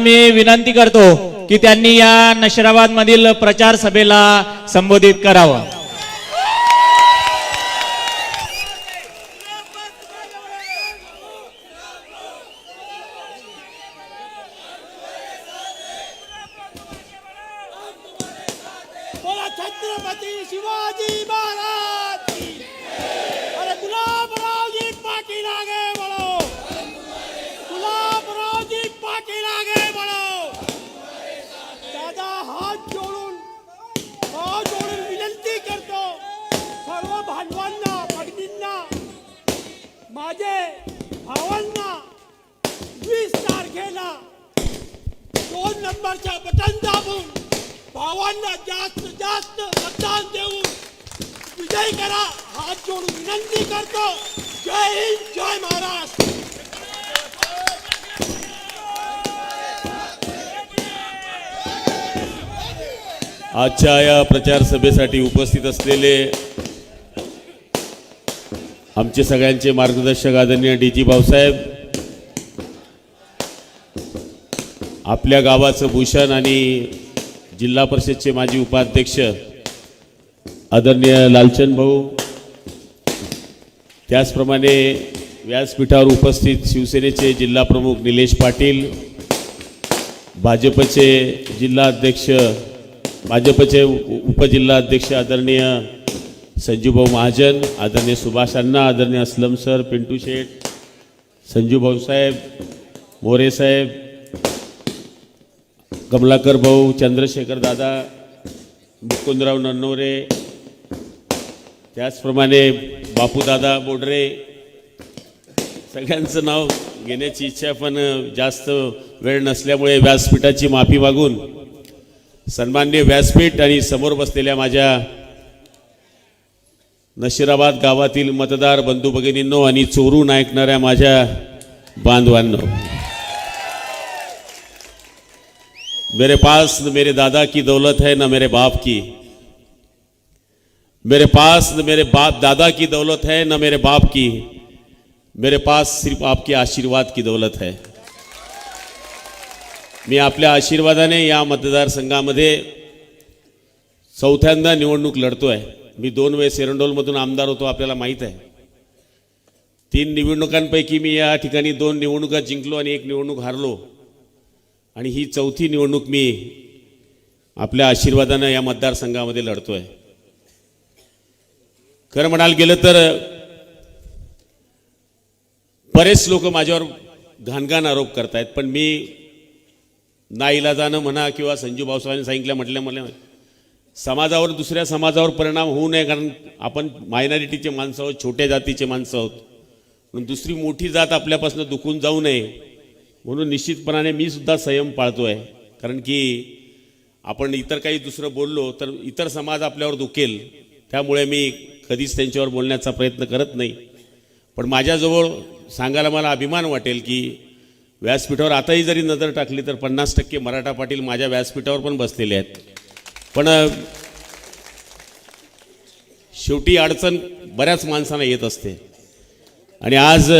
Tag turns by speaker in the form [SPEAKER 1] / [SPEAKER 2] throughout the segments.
[SPEAKER 1] मी विनंती करतो की त्यांनी या नशराबाद मधील प्रचार सभेला संबोधित करावं
[SPEAKER 2] बोला छत्रपती शिवाजी महाराज की अरे गुलाबराव जी पाटील आगे बढ़ो गुलाबराव जी पाटील आगे बढ़ो दादा हात जोडून हात जोडून विनंती करतो सर्व भांडवांना भगिनींना माझे भावांना वीस तारखेला दोन नंबरच्या बटन दाबून भावांना जास्त जास्त मतदान देऊन विजय करा. हात जोडून विनंती करतो. जय हिंद जय महाराष्ट्र.
[SPEAKER 3] आजच्या या प्रचार सभेसाठी उपस्थित असलेले आमचे सगळ्यांचे मार्गदर्शक आदरणीय डी जी भाऊसाहेब आपल्या गावाचं भूषण आणि जिल्हा परिषदचे माजी उपाध्यक्ष आदरणीय लालचंद भाऊ. त्याचप्रमाणे व्यासपीठावर उपस्थित शिवसेनेचे जिल्हाप्रमुख निलेश पाटील भाजपचे जिल्हा अध्यक्ष भाजपचे उपजिल्हाध्यक्ष आदरणीय संजूभाऊ महाजन आदरणीय सुभाष अण्णा आदरणीय असलम सर पिंटू शेठ संजू भाऊसाहेब मोरे साहेब कमलाकर भाऊ चंद्रशेखर दादा मुकुंदराव नन्नोरे त्याचप्रमाणे बापूदादा बोडरे सगळ्यांचं नाव घेण्याची इच्छा पण जास्त वेळ नसल्यामुळे व्यासपीठाची माफी मागून सन्मान्य व्यासपीठ आणि समोर बसलेल्या माझ्या नशिराबाद गावातील मतदार बंधू भगिनींनो आणि चोरून ऐकणाऱ्या माझ्या बांधवांनो. मेरे पास न मेरे दादा की दौलत है न मेरे बाप की। मेरे पास न मेरे बाप दादा की दौलत है न मेरे बाप की। मेरे पास सिर्फ आपके आशीर्वाद की दौलत है। मी आपल्या आशीर्वादाने या मतदारसंघामध्ये चौथ्यांदा निवडणूक लढतो आहे मी दोन वेळेस एरंडोलमधून आमदार होतो आपल्याला माहीत आहे. तीन निवडणुकांपैकी मी या ठिकाणी दोन निवडणुका जिंकलो आणि एक निवडणूक हारलो. आणि ही चौथी निवडणूक मी आपल्या आशीर्वादानं या मतदारसंघामध्ये लढतो आहे खरं म्हणाल गेलं तर बरेच लोक माझ्यावर घाणघाण आरोप करतायत पण मी नाईलाजानं म्हणा किंवा संजू भाऊसाहेबांनी सांगितलं म्हटलं मला समाजावर दुसऱ्या समाजावर परिणाम होऊ नये कारण आपण मायनॉरिटीचे माणसं आहोत छोट्या जातीचे माणसं आहोत. म्हणून दुसरी मोठी जात आपल्यापासून दुखून जाऊ नये म्हणून निश्चितपणाने मी सुद्धा संयम पाळतो आहे कारण की आपण इतर काही दुसरं बोललो तर इतर समाज आपल्यावर दुखेल. त्यामुळे मी कधीच त्यांच्यावर बोलण्याचा प्रयत्न करत नाही. पण माझ्याजवळ सांगायला मला अभिमान वाटेल की व्यासपीठावर आताही जरी नजर टाकली तर पन्नास टक्के मराठा पाटील माझ्या व्यासपीठावर पण बसलेले आहेत. पण शेवटी अडचण बऱ्याच माणसांना येत असते. आणि आज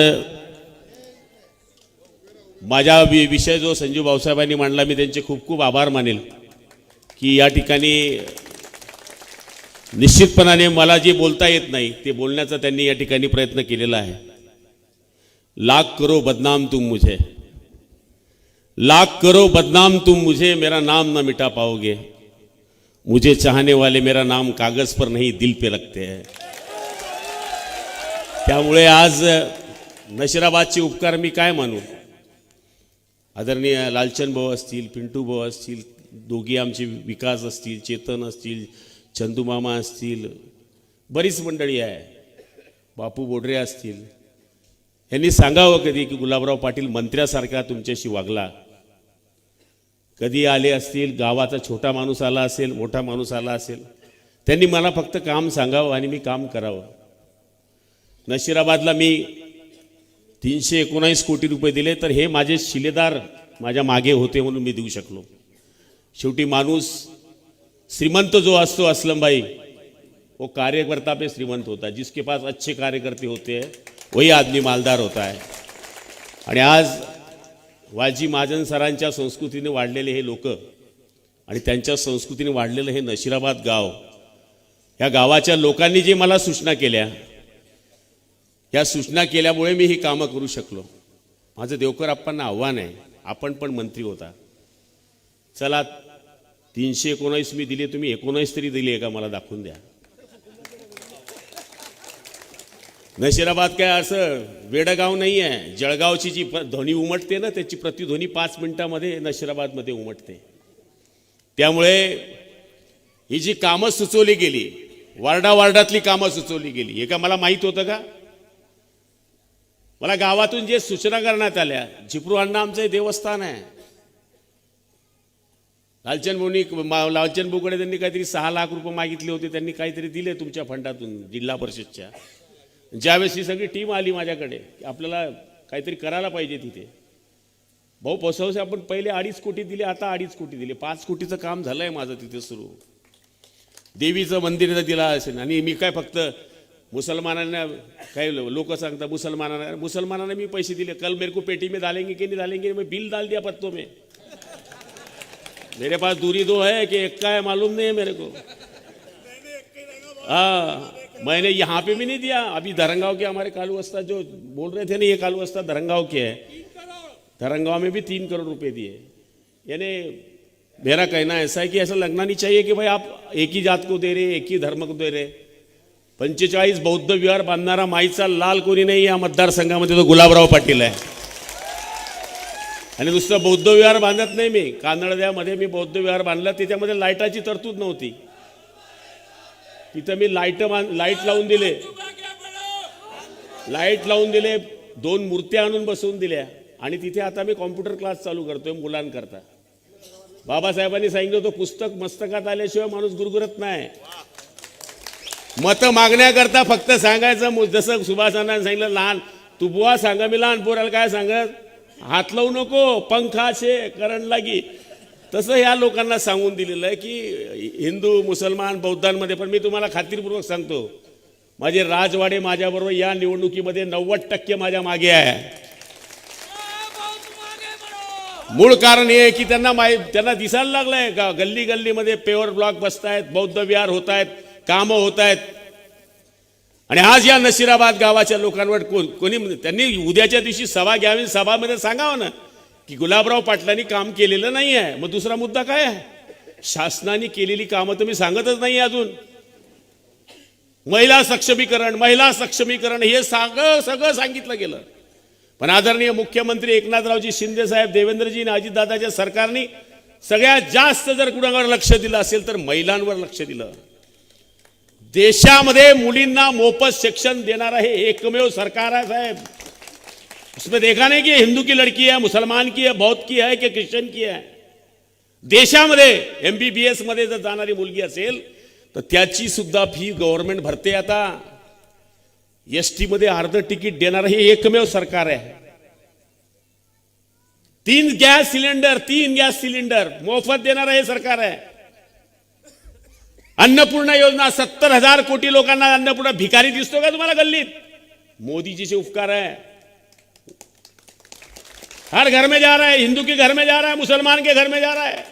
[SPEAKER 3] माझ्या वि- विषय जो संजीव भाऊसाहेबांनी मांडला मी त्यांचे खूप खूप आभार मानेल. की या ठिकाणी निश्चितपणाने मला जे बोलता येत नाही ते बोलण्याचा त्यांनी या ठिकाणी प्रयत्न केलेला आहे. लाख करो बदनाम तुम मुझे. लाख करो बदनाम तुम मुझे मेरा नाम न मिटा पाओगे. मुझे चाहने वाले मेरा नाम कागज पर नहीं दिल पे लगते हैं. त्यामुळे आज नशिराबादचे उपकार मी काय मानू? आदरणीय लालचंद भाऊ असतील पिंटू भाऊ असतील दोघी आमचे विकास असतील चेतन असतील चंदूमामा असतील बरीच मंडळी आहे. बापू बोडरे असतील. यांनी सांगावं कधी की गुलाबराव पाटील मंत्र्यासारखा तुमच्याशी वागला. कधी आले असतील गावाचा छोटा माणूस आला असेल मोठा माणूस आला असेल त्यांनी मला फक्त काम सांगावं आणि मी काम करावं. नशिराबादला मी तीनशे एकोणावीस कोटी रुपये दिले तर हे माझे शिलेदार माझ्या मागे होते म्हणून मी देऊ शकलो. शेवटी माणूस श्रीमंत जो असतो असलमभाई वो कार्यकर्ता पे श्रीमंत होता है जिसके पास अच्छे कार्यकर्ते होते हैं वही आदमी मालदार होता है। आणि आज वाजी महाजन सरांच्या संस्कृतीने वाढलेले हे लोक आणि त्यांच्या संस्कृतीने वाढलेलं हे नशिराबाद गाव ह्या गावाच्या लोकांनी जे मला सूचना केल्या या सूचना केल्यामुळे मी ही कामं करू शकलो. माझं देवकर आप्पांना आव्हान आहे. आपण पण मंत्री होता. चला तीनशे एकोणावीस मी दिले तुम्ही एकोणावीस तरी दिली आहे का मला दाखवून द्या. नशिराबाद काय असं वेडगाव नाही आहे. जळगावची जी ध्वनी उमटते ना त्याची प्रतिध्वनी पाच मिनिटामध्ये नशिराबादमध्ये उमटते. त्यामुळे ही जी कामं सुचवली गेली वार्डा वार्डातली कामं सुचवली गेली हे का मला माहीत होतं का? मला गावातून जे सूचना करण्यात आल्या झिपरू अण्णा आमचं हे देवस्थान आहे. लालचंद भाऊनी लालचंद बोकडे त्यांनी काहीतरी सहा लाख रुपये मागितले होते त्यांनी काहीतरी दिले तुमच्या फंडातून जिल्हा परिषदच्या. ज्यावेळेस ही सगळी टीम आली माझ्याकडे की आपल्याला काहीतरी करायला पाहिजे तिथे. भाऊ पसवसे आपण पहिले अडीच कोटी दिले आता अडीच कोटी दिले. पाच कोटीचं काम झालंय माझं तिथे सुरू. देवीचं मंदिर दिला असेल आणि मी काय फक्त मुसलमानांना काही लोक सांगतात, मुसलमानांना मुसलमानांना मी पैसे दिले, कल मेरे को पेटी में डालेंगे कि नहीं डालेंगे? मैं बिल डाल दिया पत्तों में. मेरे पास दूरी दो है कि एक का है, मालूम नहीं है मेरे को। हाँ मैंने यहाँ पे भी नहीं दिया। अभी धरंगाव के हमारे कालू वस्ता जो बोल रहे थे ना, ये कालू वस्ता धरंगाव के है। धरंगाव में भी तीन करोड़ रुपए दिए। यानी मेरा कहना ऐसा है कि ऐसा लगना नहीं चाहिए कि भाई आप एक ही जात को दे रहे, एक ही धर्म को दे रहे। पंचेचाळीस बौद्ध विहार बांधणारा माईचा लाल कोणी नाही या मतदारसंघामध्ये? तो गुलाबराव पाटील आहे. आणि नुसतं बौद्ध विहार बांधत नाही मी. कानडद्यामध्ये मी बौद्ध विहार बांधला. त्याच्यामध्ये लाईटाची तरतूद नव्हती. तिथं मी लाइट बांध लाइट लावून दिले. लाइट लावून दिले. दोन मूर्त्या आणून बसवून दिल्या. आणि तिथे आता मी कॉम्प्युटर क्लास चालू करतोय मुलांकरता. बाबासाहेबांनी सांगितलं होतं पुस्तक मस्तकात आल्याशिवाय माणूस गुरगुरत नाही. मत मागण्याकरता फक्त सांगायचं जसं सुभाषांना सांगितलं लहान तू बुवा सांगा मी लहान पोराला काय सांगत? हात लावू नको पंखा शे करंट लागी. तसं ह्या लोकांना सांगून दिलेलं आहे की हिंदू मुसलमान बौद्धांमध्ये पण मी तुम्हाला खात्रीपूर्वक सांगतो माझे राजवाडे माझ्याबरोबर या निवडणुकीमध्ये नव्वद टक्के माझ्या मागे आहे. मूळ कारण हे आहे की त्यांना माहीत त्यांना दिसायला लागलंय का? गल्ली गल्लीमध्ये पेवर ब्लॉक बसतायत बौद्ध विहार होत आहेत कामं होत आहेत. आणि आज या नशिराबाद गावाच्या लोकांवर कोण कोणी त्यांनी उद्याच्या दिवशी सभा घ्यावी सभामध्ये सांगावं ना की गुलाबराव पाटलांनी काम केलेलं नाही आहे. मग दुसरा मुद्दा काय आहे? शासनाने केलेली कामं तुम्ही सांगतच नाही अजून. महिला सक्षमीकरण महिला सक्षमीकरण हे सगळं सगळं सांगितलं गेलं. पण आदरणीय मुख्यमंत्री एकनाथरावजी शिंदे साहेब देवेंद्रजी आणि अजितदादाच्या सरकारने सगळ्यात जास्त जर कुणावर लक्ष दिलं असेल तर महिलांवर लक्ष दिलं. देशामध्ये मुलींना मोफत शिक्षण देणारा हे एकमेव सरकार आहे साहेब. उसमें देखा नहीं कि हिंदू की लड़की है, मुसलमान की है, बौद्ध की है कि ख्रिश्चन की है? देशामध्ये एम बी बी एस मध्ये जर जाणारी मुलगी असेल, तर त्याची सुद्धा फ़ी गव्हर्नमेंट भरते आता. एस टी मध्ये अर्ध तिकीट देणारं हे एकमेव सरकार आहे. तीन गॅस सिलेंडर, तीन गॅस सिलेंडर मोफत हे सरकार आहे. अन्नपूर्णा योजना सत्तर हजार कोटी लोकांना अन्नपूर्णा भिकारी दिसतो का तुम्हाला गल्लीत? मोदीजीचे उपकार आहे. हर घर में जा रहा है हिंदू के घर में जा रहा है मुसलमान के घर में जा रहा है.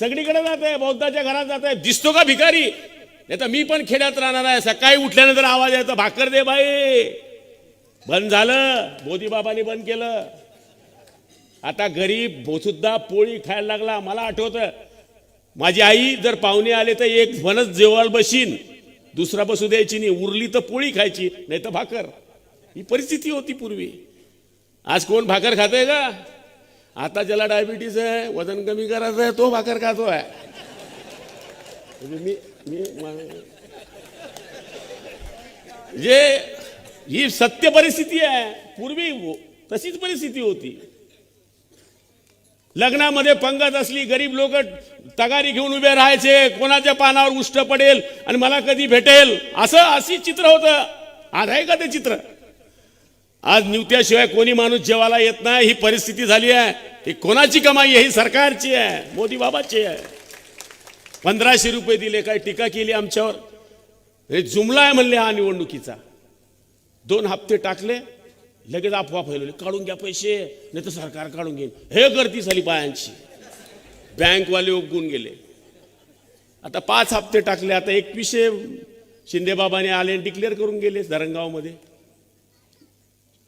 [SPEAKER 3] सगळीकडे जात आहे बौद्धाच्या घरात जात आहे. दिसतो का भिकारी? नाही तर मी पण खेड्यात राहणार आहे. सकाळी उठल्यानंतर आवाज यायचा भाकर दे बाई. बंद झालं. मोदी बाबांनी बंद केलं. आता गरीब सुद्धा पोळी खायला लागला. मला आठवतं माझी आई जर पाहुणे आले तर एक फणस जेवायला बशीन. दुसरा बसू द्यायची नाही. उरली तर पोळी खायची नाही तर भाकर. ही परिस्थिती होती पूर्वी. आज कोण भाकर खातोय का? आता ज्याला डायबिटीस आहे वजन कमी करायचं आहे तो भाकर खातो आहे म्हणजे मी मी जे ही सत्य परिस्थिती आहे. पूर्वी तशीच परिस्थिती होती. लग्नामध्ये पंगत असली गरीब लोक तगारी घेऊन उभे राहायचे कोणाच्या पानावर उष्ट पडेल आणि मला कधी भेटेल? असं अशी चित्र होतं. आज आहे का ते चित्र? आज निवत्याशिवाय कोणी माणूस जेवायला येत नाही ही परिस्थिती झाली आहे. ही कोणाची कमाई आहे? ही सरकारची आहे. मोदी बाबाची आहे. पंधराशे रुपये दिले काय टीका केली आमच्यावर. हे जुमला आहे म्हणले हा निवडणुकीचा. दोन हप्ते टाकले लगेच अफवा फैलवली. काढून घ्या पैसे नाही तर सरकार काढून घेईन. हे गर्दी झाली बायांची. बँकवाले उपगून गेले. आता पाच हप्ते टाकले आता एकवीसशे शिंदेबाबाने आले डिक्लेअर करून गेले धरणगावमध्ये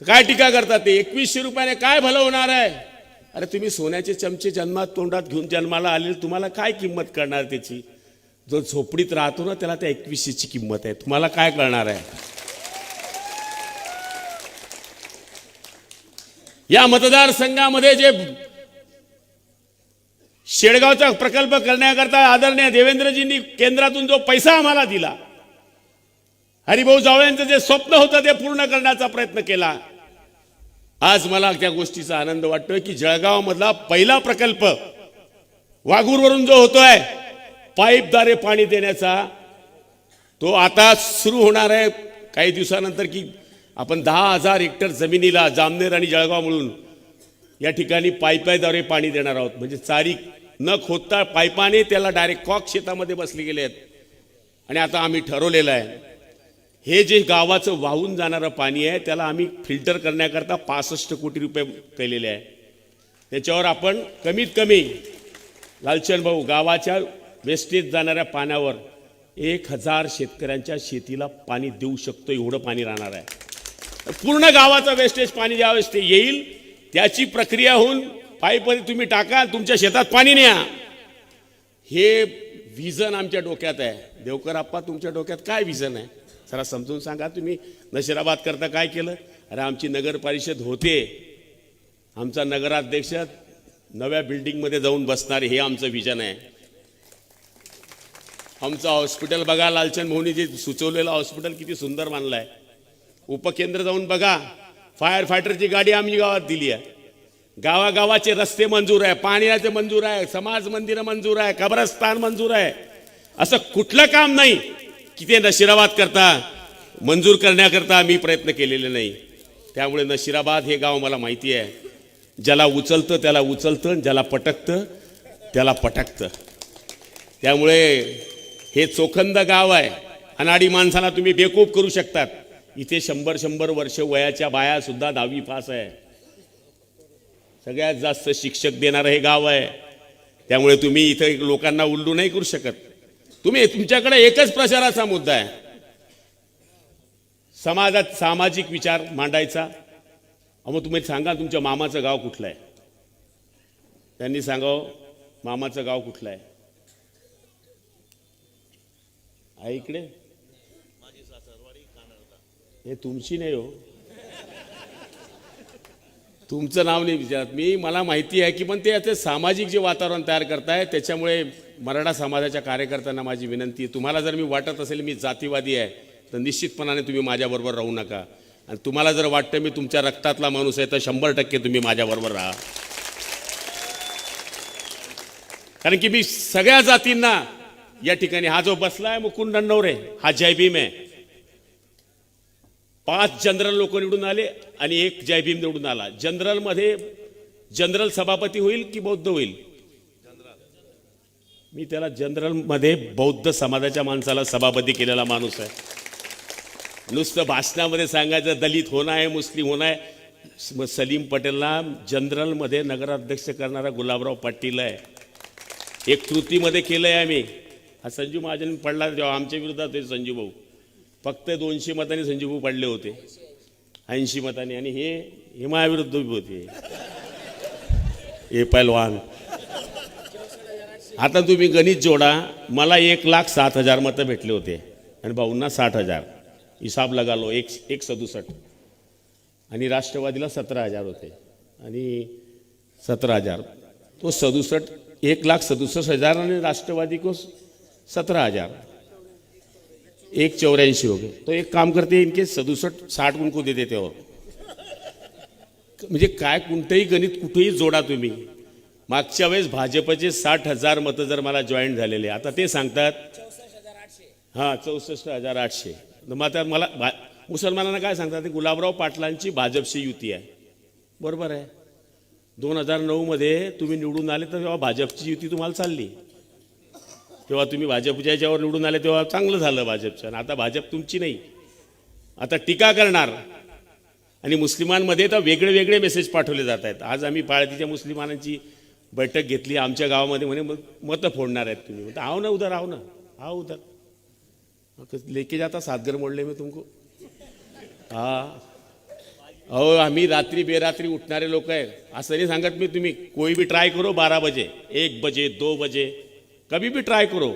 [SPEAKER 3] तर काय टीका करतात ते? एकवीसशे रुपयाने काय भलं होणार आहे? अरे तुम्ही सोन्याचे चमचे जन्मात तोंडात घेऊन जन्माला आले तुम्हाला काय किंमत करणार त्याची? जो झोपडीत राहतो ना त्याला त्या एकवीसशेची किंमत आहे. तुम्हाला काय कळणार आहे? या मतदारसंघामध्ये जे शेडगावचा प्रकल्प करण्याकरता आदरणीय देवेंद्रजींनी केंद्रातून जो पैसा आम्हाला दिला हरिभाऊ जावळ्यांचं जे स्वप्न होतं ते पूर्ण करण्याचा प्रयत्न केला आज मला त्या गोष्टीचा आनंद वाटतोय की जळगाव मधला पहिला प्रकल्प वाघूरवरून जो होतोय पाईपद्वारे पाणी देण्याचा तो आता सुरू होणार आहे. काही दिवसानंतर की आपण दहा हजार हेक्टर जमिनीला जामनेर आणि जळगाव मिळून या ठिकाणी पायपायद्वारे पाणी देणार आहोत. म्हणजे चारी न खोदता पायपाने त्याला डायरेक्ट कॉक शेतामध्ये बसले गेले आहेत. आणि आता आम्ही ठरवलेलं आहे हे जे गावाचं वाहून जाणारं पाणी आहे त्याला आम्ही फिल्टर करण्याकरता पासष्ट कोटी रुपये केलेले आहे. त्याच्यावर आपण कमीत कमी लालचंद भाऊ गावाच्या वेस्टेज जाणाऱ्या पाण्यावर एक हजार शेतकऱ्यांच्या शेतीला पाणी देऊ शकतो एवढं पाणी राहणार आहे. पूर्ण गावाचं वेस्टेज पाणी ज्यावेळेस ते येईल त्याची प्रक्रिया होऊन पाईपमध्ये तुम्ही टाका तुमच्या शेतात पाणी न्या. हे विजन आमच्या डोक्यात आहे. देवकर आप्पा तुमच्या डोक्यात काय विजन आहे? जरा समजून सांगा तुम्ही नशिराबाद करता काय केलं? अरे आमची नगर परिषद होते. आमचा नगराध्यक्ष नव्या बिल्डिंगमध्ये जाऊन बसणार हे आमचं विजन आहे. आमचं हॉस्पिटल बघा लालचंद भाऊनी जे सुचवलेलं हॉस्पिटल किती सुंदर मानलं आहे उपकेंद्र जाऊन बघा. फायर फायटरची गाडी आम्ही गावात दिली आहे. गावागावाचे रस्ते मंजूर आहे पाण्याचे मंजूर आहे समाज मंदिरं मंजूर आहे कब्रस्तान मंजूर आहे. असं कुठलं काम नाही. की ते नशिराबाद करता मंजूर करण्याकरता आम्ही प्रयत्न केलेले नाही. त्यामुळे नशिराबाद हे गाव मला माहिती आहे. ज्याला उचलतं त्याला उचलतं ज्याला पटकतं त्याला पटकतं. त्यामुळे हे चोखंद गाव आहे. अनाडी माणसाला तुम्ही बेकूप करू शकतात. इथे शंभर शंभर वर्ष वयाच्या बाया सुद्धा दहावी पास आहे. सगळ्यात जास्त शिक्षक देणारं हे गाव आहे. त्यामुळे तुम्ही इथं लोकांना उल्लू नाही करू शकत. तुम्ही तुमच्याकडे एकच प्रचाराचा मुद्दा आहे. समाजात सामाजिक विचार मांडायचा. अहो, मग तुम्ही सांगा तुमच्या मामाचं गाव कुठलं आहे? त्यांनी सांगावं मामाचं गाव कुठलं आहे? आहे इकडे? हे तुमची नाही हो. तुमचं नाव नाही विचारत. मी मला माहिती आहे की पण ते याचे सामाजिक जे वातावरण तयार करताय त्याच्यामुळे मराठा समाजाच्या कार्यकर्त्यांना माझी विनंती आहे. तुम्हाला जर मी वाटत असेल मी जातीवादी आहे तर निश्चितपणाने तुम्ही माझ्याबरोबर राहू नका. आणि तुम्हाला जर वाटतं मी तुमच्या रक्तातला माणूस आहे तर शंभर टक्के तुम्ही माझ्याबरोबर राहा. कारण की मी सगळ्या जातींना या ठिकाणी हा जो बसला आहे मुकुंद नवरे हा जय भीम आहे. पाच जनरल लोक निवडून आले आणि एक जयभीम निवडून आला. जनरलमध्ये जनरल सभापती होईल की बौद्ध होईल? मी त्याला जनरलमध्ये बौद्ध समाजाच्या माणसाला सभापती केलेला माणूस आहे. नुसतं भाषणामध्ये सांगायचं दलित होणं आहे मुस्लिम होणं आहे मग सलीम पटेलला जनरलमध्ये नगराध्यक्ष करणारा गुलाबराव पाटील आहे. एक कृतीमध्ये केलं आहे आम्ही. हा संजू महाजन पडला जेव्हा आमच्या विरोधात होते संजू भाऊ. फक्त दोनशे मतांनी संजीवू पडले होते. ऐंशी मतांनी. आणि हे हिमायाविरुद्ध होते हे पैलवान. आता तुम्ही गणित जोडा. मला एक लाख सात हजार मतं भेटले होते. आणि भाऊंना साठ हजार. हिसाब लगालो. एक एक सदुसष्ट. आणि राष्ट्रवादीला सतरा हजार होते. आणि सतरा हजार. तो सदुसष्ट एक लाख सदुसष्ट हजार आणि राष्ट्रवादी को सतरा हजार. एक चौरासी हो गए। तो एक काम करते इनके सदुसष्ट साठ उनको दे देते हो म्हणजे काय कोणतंही गणित कुठेही जोडा तुम्ही. मागच्या वेळेस भाजपचे साठ हजार मतं जर मला जॉईन झालेले आता ते सांगतात. हां चौसष्ट हजार आठशे. मग आता मला भा मुसलमानांना काय सांगतात ते गुलाबराव पाटलांची भाजपशी युती आहे. बरोबर आहे. दोन हजार नऊमध्ये तुम्ही निवडून आले तर तेव्हा भाजपची युती तुम्हाला चालली. तेव्हा तुम्ही भाजपच्या याच्यावर निवडून आले तेव्हा चांगलं झालं भाजपचं. आणि आता भाजप तुमची नाही. आता टीका करणार. आणि मुस्लिमांमध्ये तर वेगळे वेगळे मेसेज पाठवले जात आहेत. आज आम्ही पाळतीच्या मुस्लिमांची बैठक घेतली आमच्या गावामध्ये म्हणे मग मतं फोडणार आहेत तुम्ही. म्हणतो आहो ना उधर आहो ना आओ उधर लेके जाता सातगर मोडले मी तुमको. हा. अहो आम्ही रात्री बेरात्री उठणारे लोक आहे असं नाही सांगत मी तुम्ही. कोई भी ट्राय करो बारा बजे. एक बजे दो बजे. कभी भी ट्राय करो।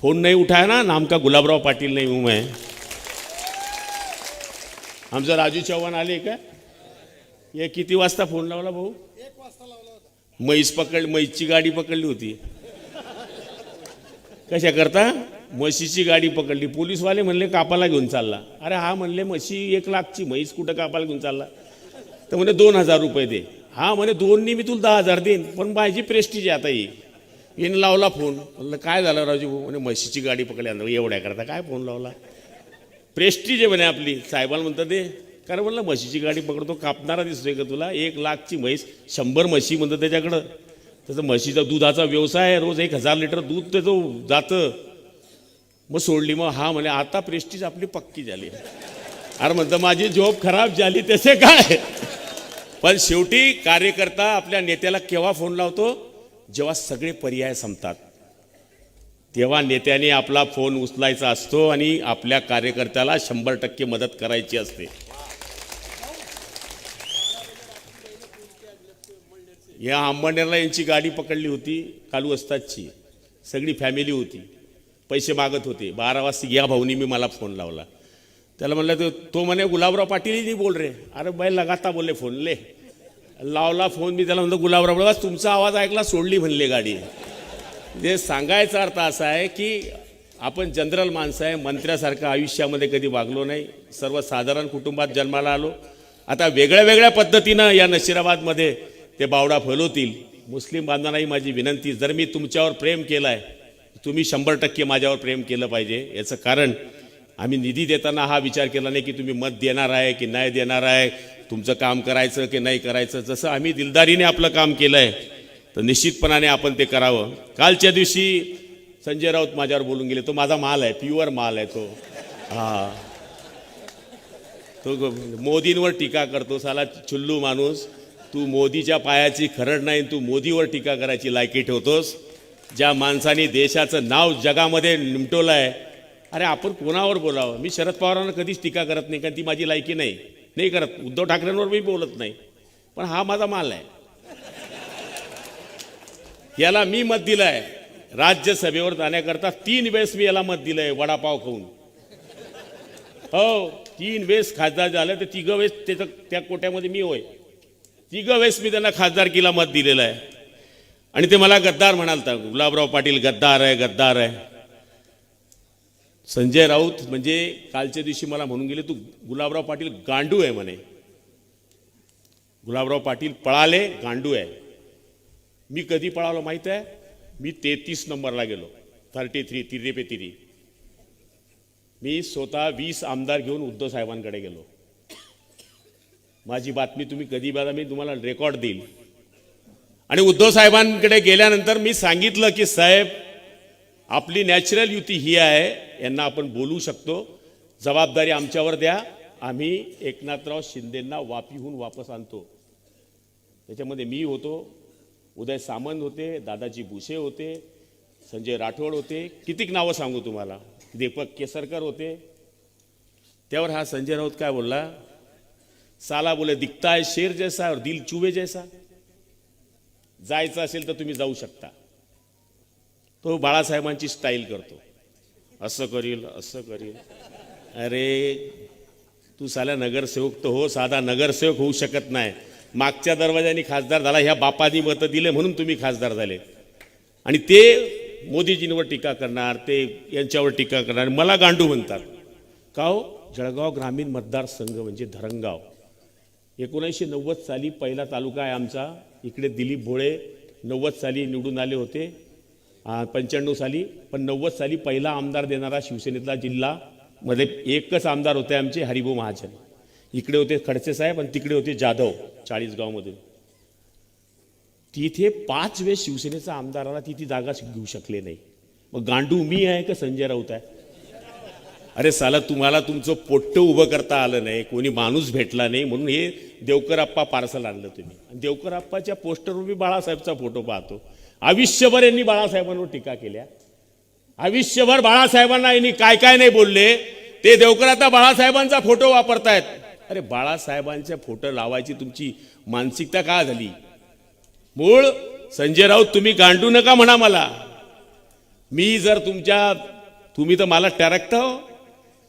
[SPEAKER 3] फोन नहीं उठाया ना नाम का गुलाबराव पाटील नहीं हूं मैं। आमचं राजू चव्हाण आले का हे किती वाजता फोन लावला भाऊ? म्हैस पकड म्हैसची गाडी पकडली होती। कशा करता? म्हशीची गाडी पकडली. पोलीसवाले म्हणले कापाला घेऊन चालला. अरे हा म्हणले म्हशी एक लाखची म्हैस कुठं कापाला घेऊन चालला? तर म्हणे दोन हजार रुपये दे. हा म्हणे दोननी मी तुला दहा हजार देईन पण माझी प्रेस्टीज आहे आता ही. येईन लावला फोन. म्हणलं काय झालं राजू भाऊ? म्हणे म्हशीची गाडी पकडली. एवढ्या करता काय फोन लावला? प्रेस्टीज आहे म्हणे आपली. साहेबाला म्हणतात ते. कारण म्हणलं म्हशीची गाडी पकडतो कापणारा दिसतोय का तुला? एक लाखची म्हैस शंभर म्हशी म्हणतं त्याच्याकडं. त्याचं म्हशीचा दुधाचा व्यवसाय आहे रोज एक हजार लिटर दूध त्याचं जातं. मग सोडली मग हा म्हणे आता प्रेस्टीज आपली पक्की झाली. अरे म्हणतं माझी जॉब खराब झाली तसे काय? पण शेवटी कार्यकर्ता आपल्या नेत्याला केव्हा फोन लावतो? जेव्हा सगळे पर्याय संपतात तेव्हा नेत्याने आपला फोन उचलायचा असतो आणि आपल्या कार्यकर्त्याला शंभर टक्के मदत करायची असते. या अंबानेरला यांची गाडी पकडली होती कालू असतातची सगळी फॅमिली होती. पैसे मागत होते. बारा वाजता या भाऊनी मी मला फोन लावला. त्याला म्हणलं तो तो म्हणे गुलाबराव पाटील बोल रे. अरे बाई लगाता बोलले फोन ले. लावला फोन मी त्याला म्हणतो गुलाबराव बस तुमचा आवाज ऐकला सोडली म्हणले गाडी. जे सांगायचा अर्थ असा आहे की आपण जनरल माणसं आहे मंत्र्यासारखं आयुष्यामध्ये कधी वागलो नाही. सर्वसाधारण कुटुंबात जन्माला आलो. आता वेगळ्या वेगळ्या पद्धतीनं या नशिराबादमध्ये ते बावडा फैलवतील. मुस्लिम बांधवांनाही माझी विनंती जर मी तुमच्यावर प्रेम केलं आहे तुम्ही शंभर टक्के माझ्यावर प्रेम केलं पाहिजे. याचं कारण आम्ही निधी देताना हा विचार केला नाही की तुम्ही मत देणार आहे की नाही देणार आहे. तुमचं काम करायचं की नाही करायचं जसं आम्ही दिलदारीने आपलं काम केलं आहे तर निश्चितपणाने आपण ते करावं. कालच्या दिवशी संजय राऊत माझ्यावर बोलून गेले तो माझा माल आहे प्युअर माल आहे तो. हा. तो मोदींवर टीका करतो साला चुल्लू माणूस तू मोदीच्या पायाची खरड नाही तू मोदीवर टीका करायची लायकी ठेवतोस. ज्या माणसाने देशाचं नाव जगामध्ये निमटवलं आहे अरे आपण कोणावर बोलावं? मी शरद पवारांना कधीच टीका करत नाही कारण ती माझी लायकी नाही. नाही करत. उद्धव ठाकरेंवर मी बोलत नाही. पण हा माझा माल आहे. याला मी मत दिलं आहे राज्यसभेवर जाण्याकरता तीन वेळेस मी याला मत दिलंय वडापाव खाऊन. हो तीन वेळेस खासदार झालं तर तिघ वेळेस त्याचं त्या कोट्यामध्ये मी होय. तिघ वेळेस मी त्यांना खासदारकीला मत दिलेलं आहे. आणि ते मला गद्दार म्हणाल तर गुलाबराव पाटील गद्दार आहे गद्दार आहे. संजय राऊत म्हणजे कालच्या दिवशी मला म्हणून गेले तू गुलाबराव पाटील गांडू आहे म्हणे. गुलाबराव पाटील पळाले गांडू आहे. मी कधी पळालो माहीत आहे? मी तेहतीस नंबरला गेलो. थर्टी थ्री तिरे पे तिरी मी स्वतः वीस आमदार घेऊन उद्धव साहेबांकडे गेलो. माझी बातमी तुम्ही कधी बघा मी तुम्हाला रेकॉर्ड देईल. आणि उद्धव साहेबांकडे गेल्यानंतर मी सांगितलं की साहेब आपली नॅचरल युती ही आहे यांना आपण बोलू शकतो. जबाबदारी आमच्यावर द्या. आम्ही एकनाथराव शिंदेंना वापीहून वापस आणतो. त्याच्यामध्ये मी होतो. उदय सामंत होते दादाजी भुसे होते संजय राठोड होते. कितीक नावं सांगू तुम्हाला? दीपक केसरकर होते. त्यावर हा संजय राऊत काय बोलला? साला बोले दिखता है शेर जैसा और दिल चुवे जैसा. जायचं असेल तर तुम्ही जाऊ शकता. तो बाळासाहेबांची स्टाईल करतो. असं करील असं करील. अरे तू साल्या नगरसेवक तर हो साधा नगरसेवक होऊ शकत नाही. मागच्या दरवाजाने खासदार झाला ह्या बापानी मतं दिले म्हणून तुम्ही खासदार झाले. आणि ते मोदीजींवर टीका करणार ते यांच्यावर टीका करणार मला गांडू म्हणतात. का हो? जळगाव ग्रामीण मतदारसंघ म्हणजे धरणगाव एकोणीसशे नव्वद साली पहिला तालुका आहे आमचा. इकडे दिलीप भोळे नव्वद साली निवडून आले होते. पंच्याण्णव साली पण नव्वद साली पहिला आमदार देणारा शिवसेनेतला जिल्हा मध्ये एकच आमदार होते आमचे हरिभाऊ महाजन. इकडे होते खडसे साहेब आणि तिकडे होते जाधव चाळीसगावमधून. तिथे पाच वेळेस शिवसेनेचा आमदाराला ती ती जागा घेऊ शकले नाही. मग गांडू मी आहे का संजय राऊत आहे? अरे साला तुम्हाला तुमचं पोट्ट उभं करता आलं नाही कोणी माणूस भेटला नाही म्हणून हे देवकर आप्पा पार्सल आणलं तुम्ही. देवकर आप्पाच्या पोस्टरवर मी बाळासाहेबचा फोटो पाहतो. आयुष्यभर यांनी बाळासाहेबांवर टीका केल्या. आयुष्यभर बाळासाहेबांना यांनी काय काय नाही बोलले. ते देवकर आता बाळासाहेबांचा फोटो वापरतायत. अरे बाळासाहेबांचे फोटो लावायची तुमची मानसिकता का झाली? मूळ संजय राऊत तुम्ही गांडू नका म्हणा मला. मी जर तुमच्या तुम्ही तर मला टॅरक्ट हो.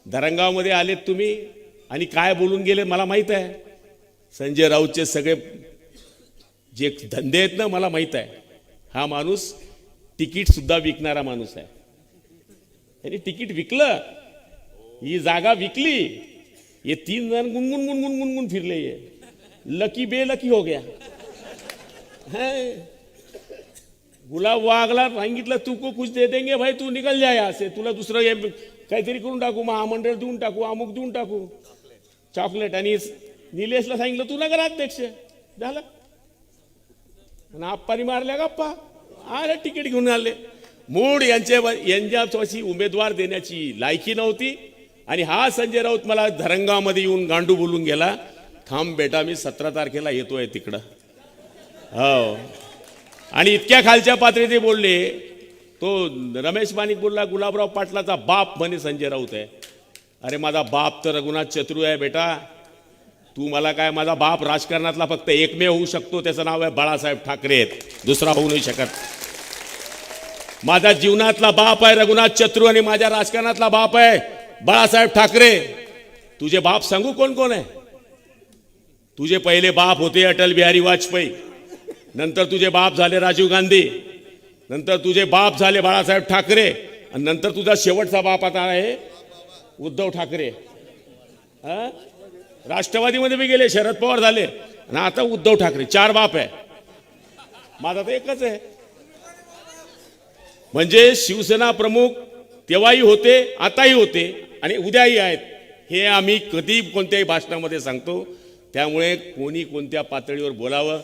[SPEAKER 3] धरंगावमध्ये आलेत तुम्ही. आणि काय बोलून गेले मला माहीत आहे. संजय राऊतचे सगळे जे धंदे आहेत ना मला माहीत आहे. हा माणूस तिकीट सुद्धा विकणारा माणूस आहे. त्याने तिकीट विकलं. ही जागा विकली. हे तीन जण गुनगुन गुनगुन गुनगुन फिरले ये लकी बे लकी हो गया. है गुलाब वागला सांगितलं तू को कुछ दे देंगे भाई तू निकल जाय असे तुला दुसरं हे काहीतरी करून टाकू महामंडळ देऊन टाकू अमुक देऊन टाकू. चॉकलेट. आणि निलेशला सांगितलं तू नगराध्यक्ष झालं. आणि आप्पानी मारल्या गप्पा. अरे तिकीट घेऊन आले. मूड यांच्या यांच्यापाशी उमेदवार देण्याची लायकी नव्हती. आणि हा संजय राऊत मला धरंगामध्ये येऊन गांडू बोलून गेला. थांब बेटा मी सतरा तारखेला येतोय तिकडं. हो. आणि इतक्या खालच्या पातळी बोलले तो रमेश मानिक बोलला गुलाबराव पाटलाचा बाप म्हणे संजय राऊत आहे. अरे माझा बाप तर रघुनाथ चतुर आहे बेटा. तू मला काय माझा बाप राजकारणातला फक्त एकमेव होऊ शकतो त्याचं नाव आहे बाळासाहेब ठाकरे. दुसरा होऊ नाही शकत. माझा जीवनातला बाप आहे रघुनाथ चत्रू आणि माझ्या राजकारणातला बाप आहे बाळासाहेब ठाकरे. तुझे बाप सांगू कोण कोण आहे? तुझे पहिले बाप होते अटल बिहारी वाजपेयी. नंतर तुझे बाप झाले राजीव गांधी. नंतर तुझे बाप झाले बाळासाहेब ठाकरे. आणि नंतर तुझा शेवटचा बाप आता आहे उद्धव ठाकरे. हा? राष्ट्रवादीमध्ये बी गेले शरद पवार झाले. आणि आता उद्धव ठाकरे चार बाप आहे. माझा तर एकच आहे. म्हणजे शिवसेना प्रमुख तेव्हाही होते आताही होते आणि उद्याही आहेत. हे आम्ही कधी कोणत्याही भाषणामध्ये सांगतो. त्यामुळे कोणी कोणत्या पातळीवर बोलावं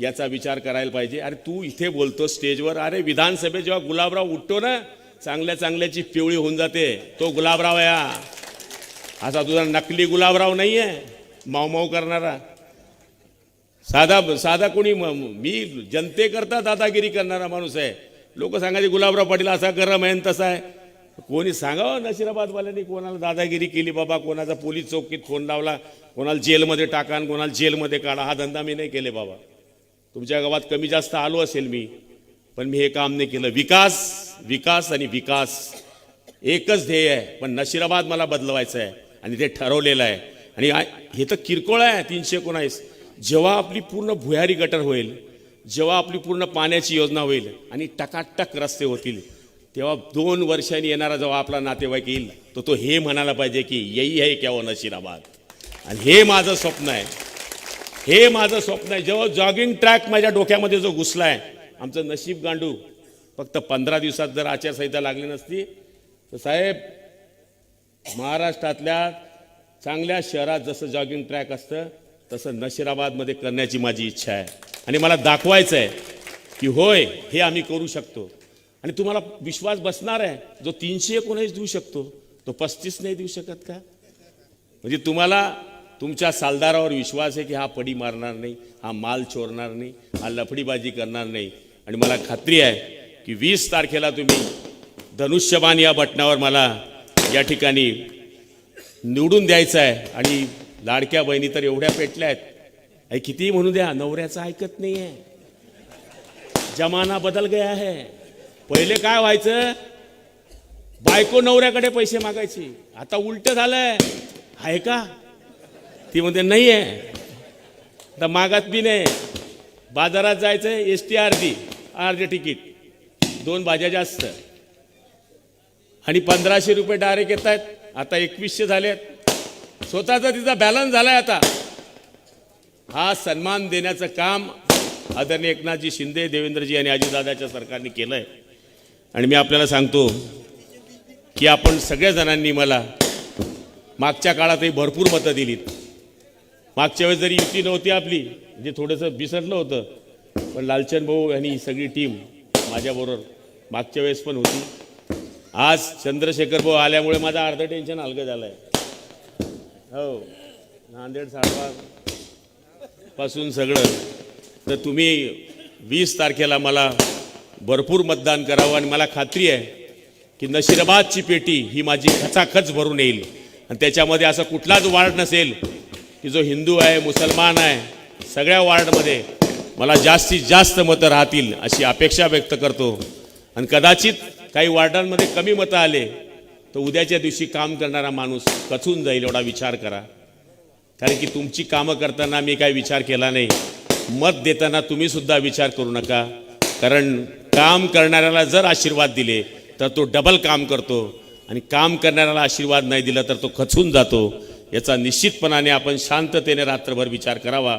[SPEAKER 3] याचा विचार करायला पाहिजे. अरे तू इथे बोलतो स्टेजवर. अरे विधानसभेत जेव्हा गुलाबराव उठतो ना चांगल्या चांगल्याची पिवळी होऊन जाते. तो गुलाबराव आहे असा तुझा नकली गुलाबराव नाही आहे माऊ करणारा. साधा साधा कोणी मी जनतेकरता दादागिरी करणारा माणूस आहे. लोक सांगायचे गुलाबराव पाटील असा गरम आहे तसा आहे. कोणी सांगावं नशिराबादवाल्यांनी कोणाला दादागिरी केली बाबा कोणाचा पोलीस चौकीत फोन लावला कोणाला जेलमध्ये टाका आणि कोणाला जेलमध्ये काढा. हा धंदा मी नाही केले बाबा. तुमच्या गावात कमी जास्त आलो असेल मी पण मी हे काम नाही केलं. विकास विकास आणि विकास. एकच ध्येय आहे पण नशिराबाद मला बदलवायचं आहे. आणि ते ठरवलेलं आहे. आणि हे तर किरकोळ आहे तीनशे एकोणावीस. जेव्हा आपली पूर्ण भुयारी गटर होईल जेव्हा आपली पूर्ण पाण्याची योजना होईल आणि टकाटक रस्ते होतील तेव्हा दोन वर्षांनी येणारा जेव्हा आपला नातेवाईक येईल तर तो हे म्हणायला पाहिजे की यही आहे क्या नशिराबाद? आणि हे माझं स्वप्न आहे. हे माझं स्वप्न आहे. जेव्हा जॉगिंग ट्रॅक माझ्या डोक्यामध्ये जो घुसला आहे आमचं नशीब गांडू फक्त पंधरा दिवसात जर आचारसंहिता लागली नसती तर साहेब महाराष्ट्रातल्या चांगल्या शहरात जसं जॉगिंग ट्रॅक असतं तसं नशिराबादमध्ये करण्याची माझी इच्छा आहे. आणि मला दाखवायचं आहे की होय हे आम्ही करू शकतो. आणि तुम्हाला विश्वास बसणार आहे जो तीनशे एकोणीस देऊ शकतो तो पस्तीस नाही देऊ शकत का? म्हणजे तुम्हाला तुमच्या सालदारावर विश्वास आहे की हा पडी मारणार नाही हा माल चोरणार नाही हा लफडीबाजी करणार नाही. आणि मला खात्री आहे की वीस तारखेला तुम्ही धनुष्यबाण या बटणावर मला या ठिकाणी निवडून द्यायचं आहे. आणि लाडक्या बहिणी तर एवढ्या पेटल्या आहेत. अरे कितीही म्हणू द्या नवऱ्याचं ऐकत नाही आहे जमाना बदल गया आहे पहिले काय व्हायचं? बायको नवऱ्याकडे पैसे मागायची. आता उलट झालंय. आहे का? ती म्हणते नाही आहे आता मागत बी नाही. बाजारात जायचं एस टी अर्धी अर्धे तिकीट. दोन भाज्या जास्त. आणि पंधराशे रुपये डायरेक्ट येत आहेत. आता एकवीसशे झाले आहेत. स्वतःचा तिचा बॅलन्स झाला आहे आता. हा सन्मान देण्याचं काम आदरणीय एकनाथजी शिंदे देवेंद्रजी आणि अजितदादाच्या सरकारने केलं आहे आणि मी आपल्याला सांगतो की आपण सगळ्या जणांनी मला मागच्या काळातही भरपूर मतं दिलीत. मागच्या वेळेस जरी युती नव्हती आपली म्हणजे थोडंसं बिसरलं होतं पण लालचंद भाऊ आणि ही सगळी टीम माझ्याबरोबर मागच्या वेळेस पण होती. आज चंद्रशेखर भाऊ आल्यामुळे माझं अर्ध टेन्शन हलकं आहे हो. नांदेड साडवा पासून सगळं. तर तुम्ही वीस तारखेला मला भरपूर मतदान करावं आणि मला खात्री आहे की नशिराबादची पेटी ही माझी खचाखच भरून येईल. आणि त्याच्यामध्ये असा कुठलाच वार्ड नसेल की जो हिंदू आहे मुसलमान आहे सगळ्या वार्डमध्ये मला जास्तीत जास्त मतं राहतील अशी अपेक्षा व्यक्त करतो. आणि कदाचित काही वार्डांमध्ये कमी मतं आले तर उद्याच्या दिवशी काम करणारा माणूस कचून जाईल एवढा विचार करा. कारण की तुमची कामं करताना मी काही विचार केला नाही. मत देताना तुम्ही सुद्धा विचार करू नका. कारण काम करणाऱ्याला जर आशीर्वाद दिले तर तो डबल काम करतो. आणि काम करणाऱ्याला आशीर्वाद नाही दिला तर तो खचून जातो. याचा निश्चितपणाने आपण शांततेने रात्रभर विचार करावा.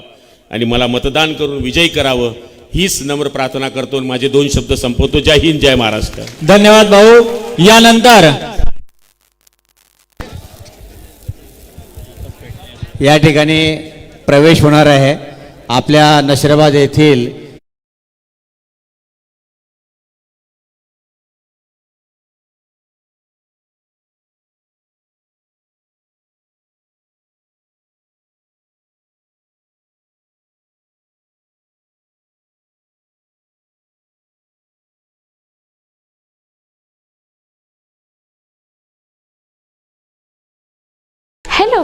[SPEAKER 3] आणि मला मतदान करून विजयी करावं. हीच नम्र प्रार्थना करतो माझे दोन शब्द संपवतो. जय हिंद जय महाराष्ट्र.
[SPEAKER 1] धन्यवाद भाऊ. यानंतर
[SPEAKER 4] या ठिकाणी प्रवेश होणार आहे. आपल्या नशिराबाद येथील